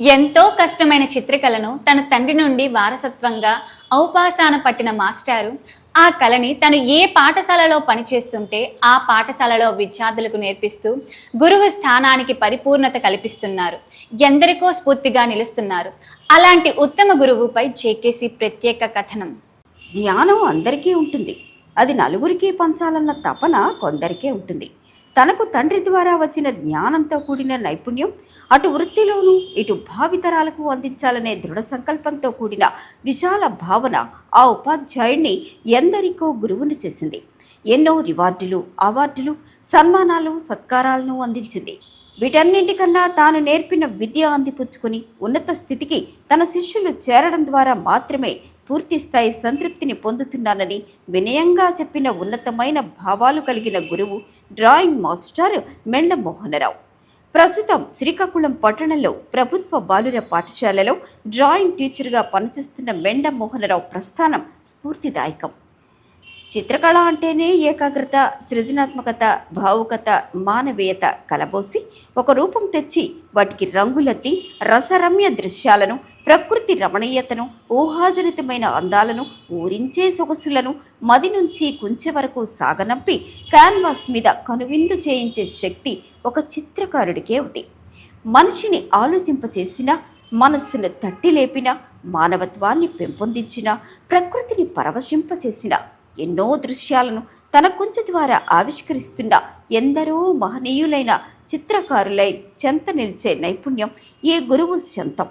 ఎంతో కష్టమైన చిత్రకళను తన తండ్రి నుండి వారసత్వంగా ఔపాసాన పట్టిన మాస్టారు. ఆ కళని తను ఏ పాఠశాలలో పనిచేస్తుంటే ఆ పాఠశాలలో విద్యార్థులకు నేర్పిస్తూ గురువు స్థానానికి పరిపూర్ణత కల్పిస్తున్నారు. ఎందరికో స్ఫూర్తిగా నిలుస్తున్నారు. అలాంటి ఉత్తమ గురువుపై జేకేసి ప్రత్యేక కథనం. జ్ఞానం అందరికీ ఉంటుంది. అది నలుగురికి పంచాలన్న తపన కొందరికే ఉంటుంది. తనకు తండ్రి ద్వారా వచ్చిన జ్ఞానంతో కూడిన నైపుణ్యం అటు వృత్తిలోనూ ఇటు భావితరాలకు అందించాలనే దృఢ సంకల్పంతో కూడిన విశాల భావన ఆ ఉపాధ్యాయుడిని ఎందరికో గురువును చేసింది. ఎన్నో రివార్డులు అవార్డులు సన్మానాలు సత్కారాలను అందించింది. వీటన్నింటికన్నా తాను నేర్పిన విద్య అందిపుచ్చుకుని ఉన్నత స్థితికి తన శిష్యులు చేరడం ద్వారా మాత్రమే పూర్తిస్థాయి సంతృప్తిని పొందుతున్నానని వినయంగా చెప్పిన ఉన్నతమైన భావాలు కలిగిన గురువు డ్రాయింగ్ మాస్టర్ మెండ మోహనరావు ప్రస్తుతం శ్రీకాకుళం పట్టణంలో ప్రభుత్వ బాలుర పాఠశాలలో డ్రాయింగ్ టీచర్గా పనిచేస్తున్న మెండ మోహనరావు ప్రస్థానం స్ఫూర్తిదాయకం. చిత్రకళ అంటేనే ఏకాగ్రత సృజనాత్మకత భావుకత మానవీయత కలబోసి ఒక రూపం తెచ్చి వాటికి రంగులెత్తి రసరమ్య దృశ్యాలను ప్రకృతి రమణీయతను ఊహాజనితమైన అందాలను ఊరించే సొగసులను మది నుంచి కుంచె వరకు సాగనంపి క్యాన్వాస్ మీద కనువిందు చేయించే శక్తి ఒక చిత్రకారుడికే ఉంది. మనిషిని ఆలోచింపచేసిన మనస్సును తట్టి లేపిన మానవత్వాన్ని పెంపొందించిన ప్రకృతిని పరవశింపచేసిన ఎన్నో దృశ్యాలను తన కుంచె ద్వారా ఆవిష్కరిస్తున్న ఎందరో మహనీయులైన చిత్రకారులై చెంత నిలిచే నైపుణ్యం ఏ గురువు సొంతం.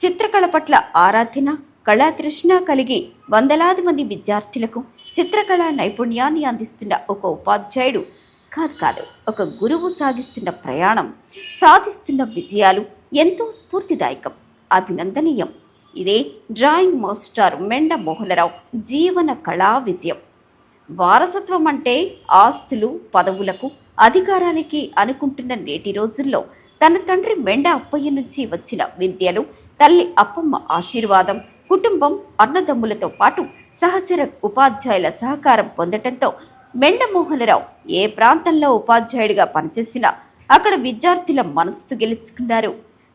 చిత్రకళ పట్ల ఆరాధన కళాతృష్ణ కలిగి వందలాది మంది విద్యార్థులకు చిత్రకళా నైపుణ్యాన్ని అందిస్తున్న ఒక ఉపాధ్యాయుడు కాదు కాదు ఒక గురువు సాగిస్తున్న ప్రయాణం సాధిస్తున్న విజయాలు ఎంతో స్ఫూర్తిదాయకం అభినందనీయం. ఇదే డ్రాయింగ్ మాస్టర్ మెండ మోహనరావు జీవన కళా విజయం. వారసత్వం అంటే ఆస్తులు పదవులకు అధికారానికి అనుకుంటున్న నేటి రోజుల్లో తన తండ్రి మెండ అప్పయ్య నుంచి వచ్చిన విద్యలు తల్లి అప్పమ్మ ఆశీర్వాదం కుటుంబం అన్నదమ్ములతో పాటు సహచర ఉపాధ్యాయుల సహకారం పొందటంతో మెండమోహనరావు ఏ ప్రాంతంలో ఉపాధ్యాయుడిగా పనిచేసినా అక్కడ విద్యార్థుల మనస్సు గెలుచుకున్నారు.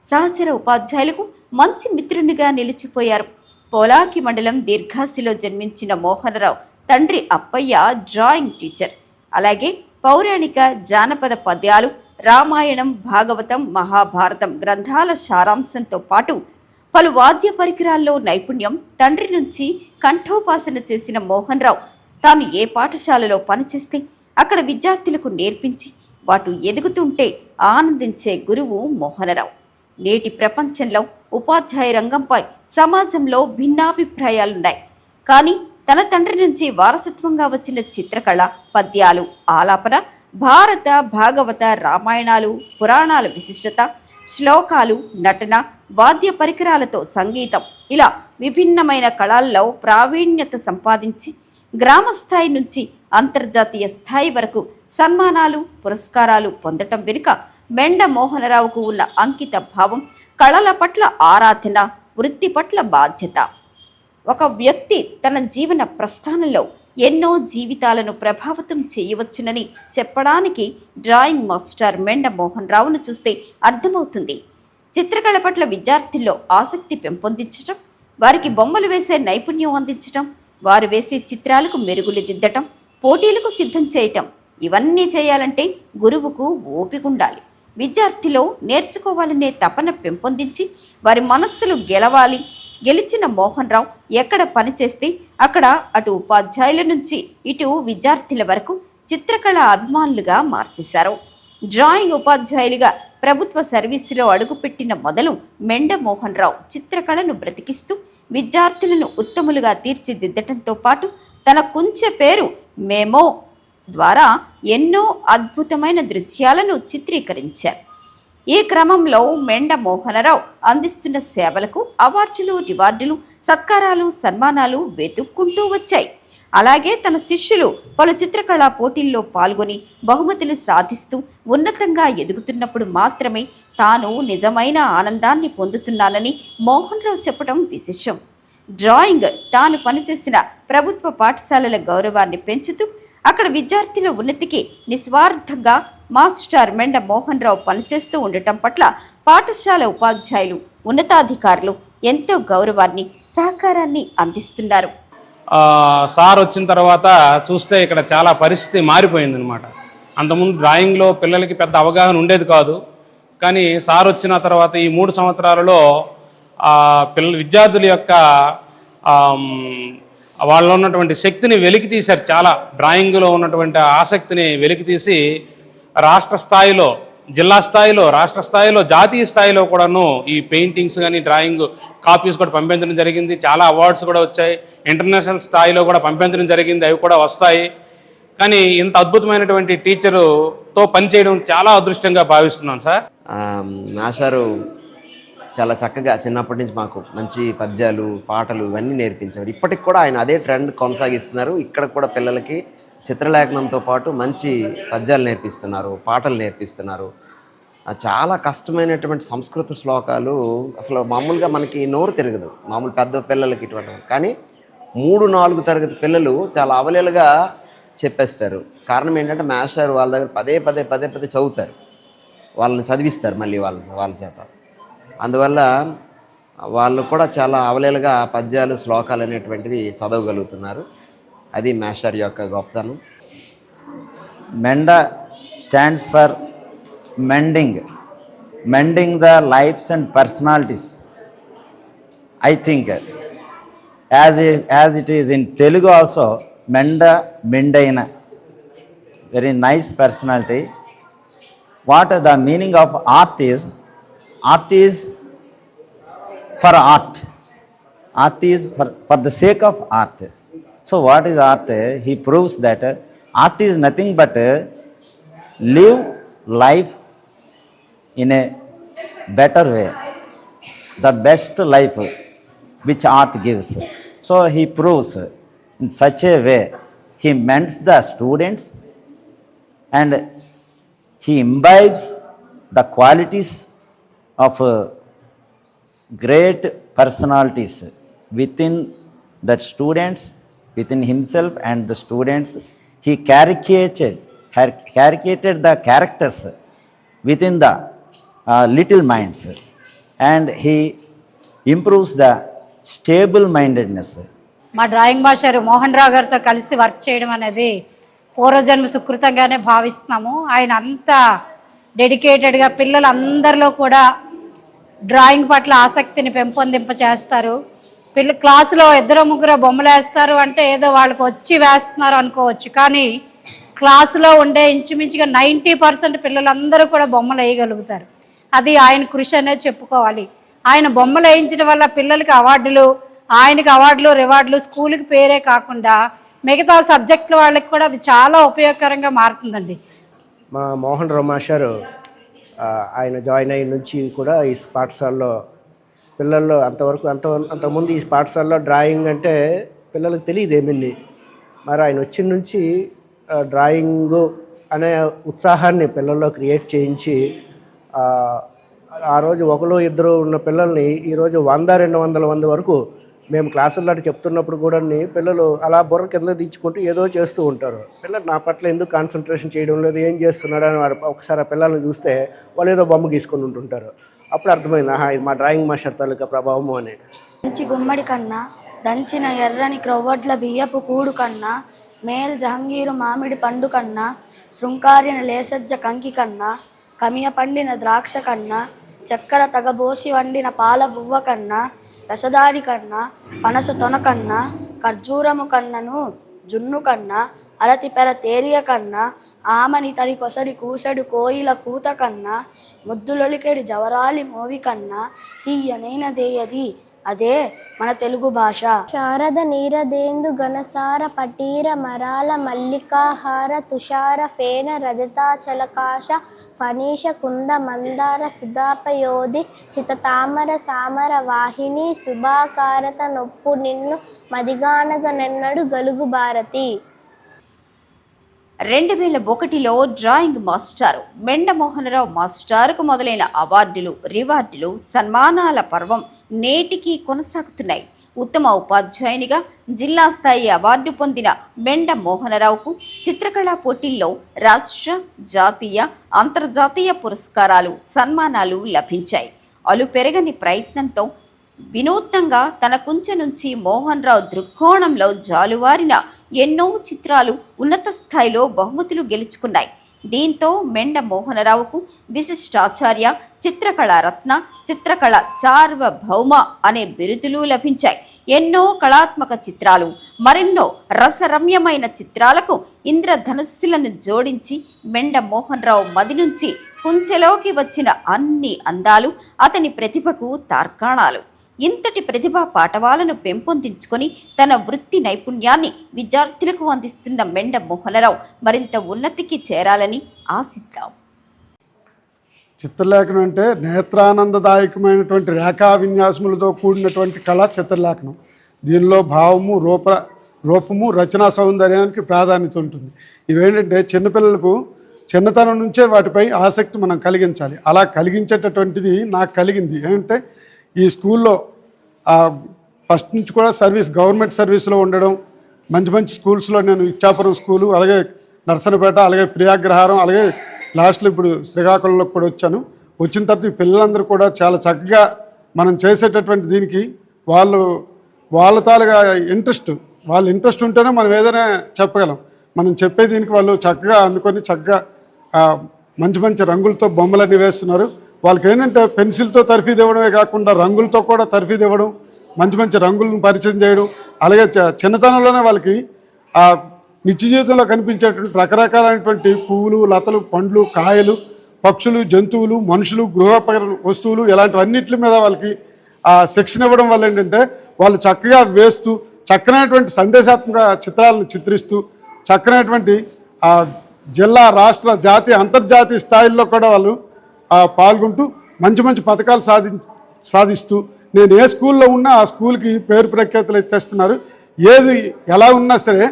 సహచర ఉపాధ్యాయులకు మంచి మిత్రునిగా నిలిచిపోయారు. పోలాకి మండలం దీర్ఘాసిలో జన్మించిన మోహనరావు తండ్రి అప్పయ్య డ్రాయింగ్ టీచర్. అలాగే పౌరాణిక జానపద పద్యాలు రామాయణం భాగవతం మహాభారతం గ్రంథాల సారాంశంతో పాటు పలు వాద్య పరికరాల్లో నైపుణ్యం తండ్రి నుంచి కంఠోపాసన చేసిన మోహన్ రావు తాను ఏ పాఠశాలలో పనిచేస్తే అక్కడ విద్యార్థులకు నేర్పించి వాటు ఎదుగుతుంటే ఆనందించే గురువు మోహనరావు నేటి ప్రపంచంలో ఉపాధ్యాయ రంగంపై సమాజంలో భిన్నాభిప్రాయాలున్నాయి. కానీ తన తండ్రి నుంచి వారసత్వంగా వచ్చిన చిత్రకళ పద్యాలు ఆలాపన భారత భాగవత రామాయణాలు పురాణాల విశిష్టత శ్లోకాలు నటన వాద్య పరికరాలతో సంగీతం ఇలా విభిన్నమైన కళల్లో ప్రావీణ్యత సంపాదించి గ్రామ స్థాయి నుంచి అంతర్జాతీయ స్థాయి వరకు సన్మానాలు పురస్కారాలు పొందటం వెనుక మెండ మోహనరావుకు ఉన్న అంకిత భావం కళల పట్ల ఆరాధన వృత్తి పట్ల బాధ్యత. ఒక వ్యక్తి తన జీవన ప్రస్థానంలో ఎన్నో జీవితాలను ప్రభావితం చేయవచ్చునని చెప్పడానికి డ్రాయింగ్ మాస్టర్ మెండ మోహన్ రావును చూస్తే అర్థమవుతుంది. చిత్రకళ పట్ల విద్యార్థుల్లో ఆసక్తి పెంపొందించటం వారికి బొమ్మలు వేసే నైపుణ్యం అందించటం వారు వేసే చిత్రాలకు మెరుగులు దిద్దటం పోటీలకు సిద్ధం చేయటం ఇవన్నీ చేయాలంటే గురువుకు ఓపిక ఉండాలి. విద్యార్థిలో నేర్చుకోవాలనే తపన పెంపొందించి వారి మనస్సులు గెలవాలి గెలిచిన మోహన్ రావు ఎక్కడ పనిచేస్తే అక్కడ అటు ఉపాధ్యాయుల నుంచి ఇటు విద్యార్థుల వరకు చిత్రకళ అభిమానులుగా మార్చేశారు. డ్రాయింగ్ ఉపాధ్యాయులుగా ప్రభుత్వ సర్వీసులో అడుగుపెట్టిన మొదలు మెండ మోహన్ రావు చిత్రకళను బ్రతికిస్తూ విద్యార్థులను ఉత్తములుగా తీర్చిదిద్దటంతో పాటు తన కుంచె పేరు మేమో ద్వారా ఎన్నో అద్భుతమైన దృశ్యాలను చిత్రీకరించారు. ఈ క్రమంలో మెండ మోహనరావు అందిస్తున్న సేవలకు అవార్డులు రివార్డులు సత్కారాలు సన్మానాలు వెతుక్కుంటూ వచ్చాయి. అలాగే తన శిష్యులు పలు చిత్రకళా పోటీల్లో పాల్గొని బహుమతులు సాధిస్తూ ఉన్నతంగా ఎదుగుతున్నప్పుడు మాత్రమే తాను నిజమైన ఆనందాన్ని పొందుతున్నానని మోహన్ రావు చెప్పడం విశేషం. డ్రాయింగ్ తాను పనిచేసిన ప్రభుత్వ పాఠశాలల గౌరవాన్ని పెంచుతూ అక్కడ విద్యార్థుల ఉన్నతికి నిస్వార్థంగా మాస్టర్ మెండ మోహన్ రావు పనిచేస్తూ ఉండటం పట్ల పాఠశాల ఉపాధ్యాయులు ఉన్నతాధికారులు ఎంతో గౌరవాన్ని సహకారాన్ని అందిస్తున్నారు. సార్ వచ్చిన తర్వాత చూస్తే ఇక్కడ చాలా పరిస్థితి మారిపోయింది అనమాట అంతకుముందు డ్రాయింగ్లో పిల్లలకి పెద్ద అవగాహన ఉండేది కాదు. కానీ సార్ వచ్చిన తర్వాత ఈ మూడు సంవత్సరాలలో పిల్ల విద్యార్థుల యొక్క వాళ్ళు వాళ్ళలో ఉన్నటువంటి శక్తిని వెలికి తీశారు చాలా. డ్రాయింగ్లో ఉన్నటువంటి ఆసక్తిని వెలికి తీసి రాష్ట్ర స్థాయిలో జిల్లా స్థాయిలో రాష్ట్ర స్థాయిలో జాతీయ స్థాయిలో కూడాను ఈ పెయింటింగ్స్ కానీ డ్రాయింగ్ కాపీస్ కూడా పంపించడం జరిగింది. చాలా అవార్డ్స్ కూడా వచ్చాయి. ఇంటర్నేషనల్ స్థాయిలో కూడా పంపించడం జరిగింది. అవి కూడా వస్తాయి. కానీ ఇంత అద్భుతమైనటువంటి టీచరుతో పనిచేయడం చాలా అదృష్టంగా భావిస్తున్నాను సార్. నా సారు చాలా చక్కగా చిన్నప్పటి నుంచి మాకు మంచి పద్యాలు పాటలు ఇవన్నీ నేర్పించారు. ఇప్పటికి కూడా ఆయన అదే ట్రెండ్ కొనసాగిస్తున్నారు. ఇక్కడ కూడా పిల్లలకి చిత్రలేఖనంతో పాటు మంచి పద్యాలు నేర్పిస్తున్నారు పాటలు నేర్పిస్తున్నారు. చాలా కష్టమైనటువంటి సంస్కృత శ్లోకాలు అసలు మామూలుగా మనకి నోరు తిరగదు మామూలు పెద్ద పిల్లలకి ఇటువంటి కానీ మూడు నాలుగు తరగతి పిల్లలు చాలా అవలీలుగా చెప్పేస్తారు. కారణం ఏంటంటే మాస్టర్ వాళ్ళ దగ్గర పదే పదే పదే పదే చదువుతారు. వాళ్ళని చదివిస్తారు మళ్ళీ వాళ్ళ వాళ్ళ చేత. అందువల్ల వాళ్ళు కూడా చాలా అవలేలుగా పద్యాలు శ్లోకాలు అనేటువంటివి చదవగలుగుతున్నారు. అది మ్యాషర్ యొక్క గొప్పతనం. Menda stands for mending mending the lives and personalities I think as as it is in Telugu also Menda మెండైన very nice personality what the meaning of art is art is for art art is for for the sake of art So, what is art? He proves that art is nothing but live life in a better way, the best life which art gives. So, he proves in such a way, he mends the students and he imbibes the qualities of great personalities within the students, within himself and the students. He caricatured, har- caricatured the characters within the uh, little minds and he improves the stable mindedness. మా drawing master Mohan Rao గారితో కలిసి work చేయడం అనేది పూర్వజన్మ సుకృతంగానే భావిస్తున్నాము ఆయన అంత డెడికేటెడ్గా పిల్లలందరిలో కూడా డ్రాయింగ్ పట్ల ఆసక్తిని పెంపొందింప చేస్తారు పిల్ల క్లాసులో ఇద్దరు ముగ్గురు బొమ్మలు వేస్తారు అంటే ఏదో వాళ్ళకి వచ్చి వేస్తున్నారు అనుకోవచ్చు. కానీ క్లాసులో ఉండే ఇంచుమించుగా నైంటీ పర్సెంట్ పిల్లలందరూ కూడా బొమ్మలు వేయగలుగుతారు. అది ఆయన కృషి అనేది చెప్పుకోవాలి. ఆయన బొమ్మలు వేయించడం వల్ల పిల్లలకి అవార్డులు ఆయనకి అవార్డులు రివార్డులు స్కూల్కి పేరే కాకుండా మిగతా సబ్జెక్టుల వాళ్ళకి కూడా అది చాలా ఉపయోగకరంగా మారుతుందండి. మా మోహన్ రావు ఆయన జాయిన్ అయిన నుంచి కూడా ఈ పాఠశాలలో పిల్లల్లో అంతవరకు అంత అంతకుముందు ఈ పాఠశాలలో డ్రాయింగ్ అంటే పిల్లలకు తెలియదు ఏమిని మరి ఆయన వచ్చిన నుంచి డ్రాయింగ్ అనే ఉత్సాహాన్ని పిల్లల్లో క్రియేట్ చేయించి ఆ, రోజు ఒకరు ఇద్దరు ఉన్న పిల్లల్ని ఈరోజు వంద రెండు వందల మంది వరకు మేము క్లాసుల్లో అటు చెప్తున్నప్పుడు కూడా పిల్లలు అలా బుర్ర కింద దించుకుంటూ ఏదో చేస్తూ ఉంటారు. పిల్లలు నా పట్ల ఎందుకు కాన్సన్ట్రేషన్ చేయడం లేదు ఏం చేస్తున్నాడు అని వాడు ఒకసారి ఆ పిల్లల్ని చూస్తే వాళ్ళు ఏదో బొమ్మ గీసుకొని ఉంటుంటారు. అప్పుడు అర్థమైంది ఆహా ఇది మా డ్రాయింగ్ మాస్టర్ తాలూకా ప్రభావము అని. మంచి గుమ్మడి కన్నా దంచిన ఎర్రని క్రొవ్వడ్ల బియ్యపు కూడు కన్నా మేల్ జహంగీరు మామిడి పండు కన్నా శృంకారిన లేసజ్జ కంకి కన్నా కమియ పండిన ద్రాక్ష కన్నా చక్కెర తగబోసి వండిన పాల బువ్వ కన్నా రసదారి కన్నా పనస తొన కన్నా ఖర్జూరము కన్నను జున్ను కన్నా అరతి పెర తేలియ కన్నా ఆమని తడి కూసడు కోయిల కూత కన్నా ముద్దులొలికెడి జవరాలి మోవి కన్నా తీయనైనదేయది అదే మన తెలుగు భాష. శారద నీరదేందు ఘనసార పటీర మరాల మల్లికాహార తుషార ఫేన రజతాచలకాశ ఫనీష కుంద మందార సుధాపయోధి సితతామర సామర వాహిని శుభాకారత నొప్పు నిన్ను మదిగానగ నెన్నడు గలుగు భారతి. రెండు వేల ఒకటిలో డ్రాయింగ్ మాస్టారు మెండమోహనరావు మాస్టారుకు మొదలైన అవార్డులు రివార్డులు సన్మానాల పర్వం నేటికి కొనసాగుతున్నాయి. ఉత్తమ ఉపాధ్యాయునిగా జిల్లా స్థాయి అవార్డు పొందిన మెండ మోహనరావుకు చిత్రకళా పోటీల్లో రాష్ట్ర జాతీయ అంతర్జాతీయ పురస్కారాలు సన్మానాలు లభించాయి. అలు పెరగని ప్రయత్నంతో వినూత్నంగా తన కుంచె నుంచి మోహన్ రావు దృక్కోణంలో జాలువారిన ఎన్నో చిత్రాలు ఉన్నత స్థాయిలో బహుమతులు గెలుచుకున్నాయి. దీంతో మెండ మోహనరావుకు విశిష్టాచార్య చిత్రకళా రత్న చిత్రకళ సార్వభౌమ అనే బిరుదులు లభించాయి. ఎన్నో కళాత్మక చిత్రాలు మరెన్నో రసరమ్యమైన చిత్రాలకు ఇంద్రధనుస్సులను జోడించి మెండ మోహన్ రావు మది నుంచి కుంచెలోకి వచ్చిన అన్ని అందాలు అతని ప్రతిభకు తార్కాణాలు. ఇంతటి ప్రతిభా పాఠవాలను పెంపొందించుకొని తన వృత్తి నైపుణ్యాన్ని విద్యార్థులకు అందిస్తున్న మెండ మోహనరావు మరింత ఉన్నతికి చేరాలని ఆశిద్దాం. చిత్రలేఖనం అంటే నేత్రానందదాయకమైనటువంటి రేఖా విన్యాసములతో కూడినటువంటి కళ చిత్రలేఖనం. దీనిలో భావము రూప రూపము రచనా సౌందర్యానికి ప్రాధాన్యత ఉంటుంది. ఇవేంటంటే చిన్నపిల్లలకు చిన్నతనం నుంచే వాటిపై ఆసక్తి మనం కలిగించాలి. అలా కలిగించేటటువంటిది నాకు కలిగింది. ఏంటంటే ఈ స్కూల్లో ఫస్ట్ నుంచి కూడా సర్వీస్ గవర్నమెంట్ సర్వీస్లో ఉండడం మంచి మంచి స్కూల్స్లో నేను ఇచ్చాపురం స్కూలు అలాగే నర్సనపేట అలాగే ప్రియాగ్రహారం అలాగే లాస్ట్లో ఇప్పుడు శ్రీకాకుళంలో కూడా వచ్చాను. వచ్చిన తర్వాత ఈ పిల్లలందరూ కూడా చాలా చక్కగా మనం చేసేటటువంటి దీనికి వాళ్ళు వాళ్ళ తాలుగా ఇంట్రెస్ట్ వాళ్ళ ఇంట్రెస్ట్ ఉంటేనే మనం ఏదైనా చెప్పగలం. మనం చెప్పే దీనికి వాళ్ళు చక్కగా అందుకొని చక్కగా మంచి మంచి రంగులతో బొమ్మలన్నీ వేస్తున్నారు. వాళ్ళకి ఏంటంటే పెన్సిల్తో తర్ఫీదు ఇవ్వడమే కాకుండా రంగులతో కూడా తర్ఫీదు ఇవ్వడం మంచి మంచి రంగులను పరిచయం చేయడం అలాగే చిన్నతనంలోనే వాళ్ళకి ఆ నిత్య జీవితంలో కనిపించేటువంటి రకరకాలైనటువంటి పువ్వులు లతలు పండ్లు కాయలు పక్షులు జంతువులు మనుషులు గృహ వస్తువులు ఇలాంటివన్నిటి మీద వాళ్ళకి ఆ శిక్షణ ఇవ్వడం వల్ల ఏంటంటే వాళ్ళు చక్కగా వేస్తూ చక్కనైనటువంటి సందేశాత్మక చిత్రాలను చిత్రిస్తూ చక్కనైనటువంటి ఆ జిల్లా రాష్ట్ర జాతీయ అంతర్జాతీయ స్థాయిల్లో కూడా వాళ్ళు పాల్గొంటూ మంచి మంచి పథకాలు సాధి సాధిస్తూ నేను ఏ స్కూల్లో ఉన్నా ఆ స్కూల్కి పేరు ప్రఖ్యాతులు తెస్తున్నారు ఏది ఎలా ఉన్నా సరే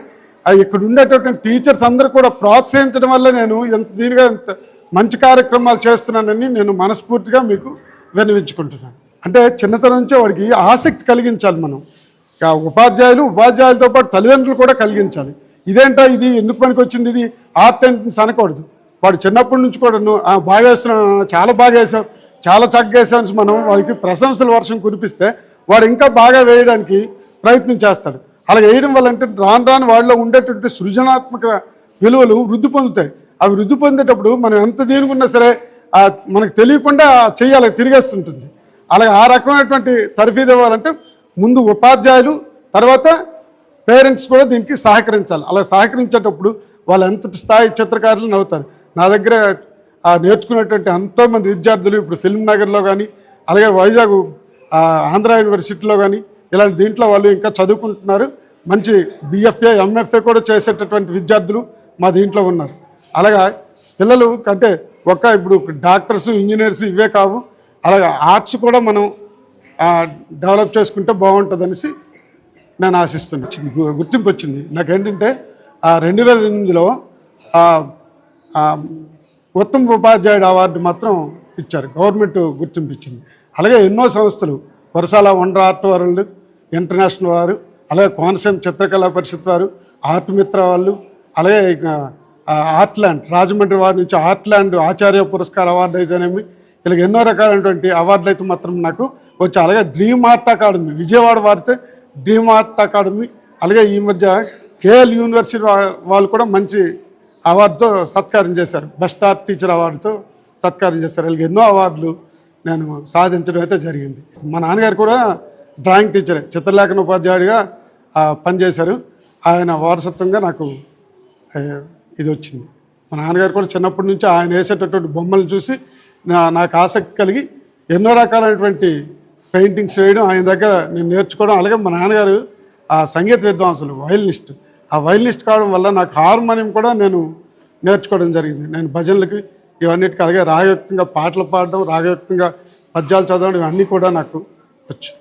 ఇక్కడ ఉండేటటువంటి టీచర్స్ అందరూ కూడా ప్రోత్సహించడం వల్ల నేను ఎంత దీనిగా ఎంత మంచి కార్యక్రమాలు చేస్తున్నానని నేను మనస్ఫూర్తిగా మీకు విన్నవించుకుంటున్నాను. అంటే చిన్నతనం నుంచే వాడికి ఆసక్తి కలిగించాలి మనం. ఉపాధ్యాయులు ఉపాధ్యాయులతో పాటు తల్లిదండ్రులు కూడా కలిగించాలి. ఇదేంటో ఇది? ఎందుకు పనికి వచ్చింది ఇది? ఆర్ట్ అండ్ అనకూడదు వాడు చిన్నప్పటి నుంచి కూడా నువ్వు "ఆ, బాగా వేస్తున్నావు చాలా బాగా వేసావు చాలా చక్కగా వేసావు మనం వాడికి ప్రశంసల వర్షం కురిపిస్తే వాడు ఇంకా బాగా వేయడానికి ప్రయత్నం చేస్తాడు. అలా వేయడం వల్ల అంటే రాను రాను వాళ్ళలో ఉండేటువంటి సృజనాత్మక విలువలు వృద్ధి పొందుతాయి. అవి వృద్ధి పొందేటప్పుడు మనం ఎంత దేనికున్నా సరే మనకు తెలియకుండా చేయాలి తిరిగేస్తుంటుంది. అలాగే ఆ రకమైనటువంటి తర్ఫీదు ఇవ్వాలంటే ముందు ఉపాధ్యాయులు తర్వాత పేరెంట్స్ కూడా దీనికి సహకరించాలి. అలా సహకరించేటప్పుడు వాళ్ళు ఎంత స్థాయి చిత్రకారులను అవుతారు. నా దగ్గర ఆ నేర్చుకున్నటువంటి ఎంతోమంది విద్యార్థులు ఇప్పుడు ఫిల్మ్ నగర్లో కానీ అలాగే వైజాగ్ ఆంధ్ర యూనివర్సిటీలో కానీ ఇలాంటి దీంట్లో వాళ్ళు ఇంకా చదువుకుంటున్నారు. మంచి బిఎఫ్ఏ ఎంఎఫ్ఏ కూడా చేసేటటువంటి విద్యార్థులు మా దీంట్లో ఉన్నారు. అలాగా పిల్లలు అంటే ఒక్క ఇప్పుడు డాక్టర్స్ ఇంజనీర్స్ ఇవే కావు. అలాగే ఆర్ట్స్ కూడా మనం డెవలప్ చేసుకుంటే బాగుంటుందనేసి నేను ఆశిస్తున్నాను గుర్తింపు వచ్చింది. నాకేంటంటే రెండు వేల ఎనిమిదిలో ఉత్తమ ఉపాధ్యాయుడు అవార్డు మాత్రం ఇచ్చారు. గవర్నమెంట్ గుర్తింపు ఇచ్చింది అలాగే ఎన్నో సంస్థలు వరసాల వండర్ ఆర్ట్ వరల్డ్ ఇంటర్నేషనల్ వారు అలాగే కోనసీమ చిత్రకళా పరిషత్ వారు ఆర్ట్ మిత్ర వాళ్ళు అలాగే ఇక, ఆర్ట్ ల్యాండ్ రాజమండ్రి వారి నుంచి ఆర్ట్ ల్యాండ్ ఆచార్య పురస్కార అవార్డు అయితేనేమి ఇలా ఎన్నో రకాలైనటువంటి అవార్డులు అయితే మాత్రం నాకు వచ్చి అలాగే డ్రీమ్ ఆర్ట్ అకాడమీ విజయవాడ వారితే డ్రీమ్ ఆర్ట్ అకాడమీ అలాగే ఈ మధ్య కేఎల్ యూనివర్సిటీ వాళ్ళు కూడా మంచి అవార్డుతో సత్కారం చేశారు. బెస్ట్ ఆర్ట్ టీచర్ అవార్డుతో సత్కారం చేశారు. అలాగే ఎన్నో అవార్డులు నేను సాధించడం అయితే జరిగింది. మా నాన్నగారు కూడా డ్రాయింగ్ టీచరే. చిత్రలేఖన ఉపాధ్యాయుడిగా పనిచేశారు. ఆయన వారసత్వంగా నాకు ఇది వచ్చింది. మా నాన్నగారు కూడా చిన్నప్పటి నుంచి ఆయన వేసేటటువంటి బొమ్మలను చూసి నాకు ఆసక్తి కలిగి ఎన్నో రకాలైనటువంటి పెయింటింగ్స్ వేయడం ఆయన దగ్గర నేను నేర్చుకోవడం. అలాగే మా నాన్నగారు ఆ సంగీత విద్వాంసులు వయలినిస్ట్. ఆ వైలినిస్ట్ కావడం వల్ల నాకు హార్మోనియం కూడా నేను నేర్చుకోవడం జరిగింది. నేను భజనలకి ఇవన్నిటికీ అలాగే రాగయుక్తంగా పాటలు పాడడం రాగయుక్తంగా పద్యాలు చదవడం ఇవన్నీ కూడా నాకు వచ్చు.